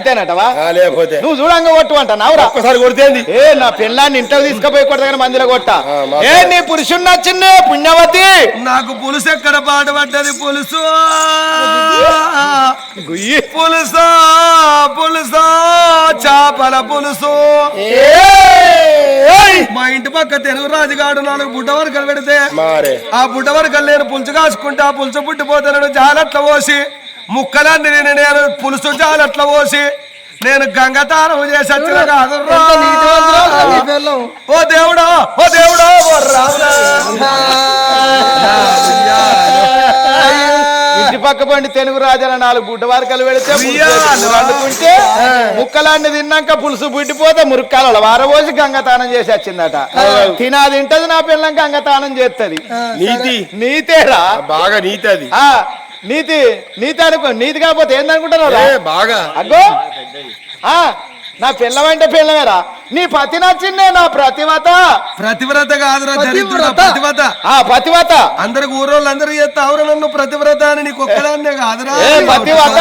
అంతేనటవా? ఆ, లేకపోతే. నువ్వు చూడంగా కొట్టు అంట నావురా ఒక్కసారి కొడితేంది ఏ నా పిల్లాన్ని ఇంట్లో తీసుకుపోయి కొట్టగానే మందిలో కొట్ట. ఏ నీ పురుషుడు నచ్చింది పుణ్యవతి. నాకు పులుసు ఎక్కడ పాట పడ్డది పులుసు? గుయ్యి. పులుసు పులుసు చేపల పులుసు. ఏయ్! మా ఇంటి పక్క తెలుగు రాజుగాడు నాలుగు బుడ్డ వరకలు పెడితే ఆ బుడ్డ వరకలు నేను పులుసు కాసుకుంటే ఆ పులుసు పుట్టిపోతాను జాలట్ల పోసి ముక్కలన్నీ నేను నేను పులుసు జాలట్ల పోసి నేను గంగతానం చేసి వచ్చిన కాదు ఓ దేవుడా ఓ దేవుడా ఓ రాముడా. ఇంటి పక్క పండి తెలుగు రాజాల నాలుగు గుడ్డ వారకలు పెడితే పులుసు ఉయ్యాల. వేసి వండుకుంటే ముక్కలన్నీ తిన్నాక పులుసు పుట్టిపోతే మురుక్కాల వారబోసి గంగతానం చేసి వచ్చిందట. తినా తింటది నా పిల్లం గంగతానం చేస్తది నీతి నీతేరా? బాగా నీతి అది ఆ నీతి నీతి అనుకో నీతి కాకపోతే ఏందనుకుంటున్నావు బాగా. అగ్గో! ఆ నా పిల్లమంటే పిల్లమేరా నీ పతి నచ్చిందే నా ప్రతివత ప్రతివ్రత కాదురా ప్రతివ్రత? ఆ పతివత అందరికి ఊరోళ్ళు అందరూ చేస్తా అవురా నన్ను ప్రతివ్రత అని నీకు ఒక్కదాన్నే కాదురా. పతివత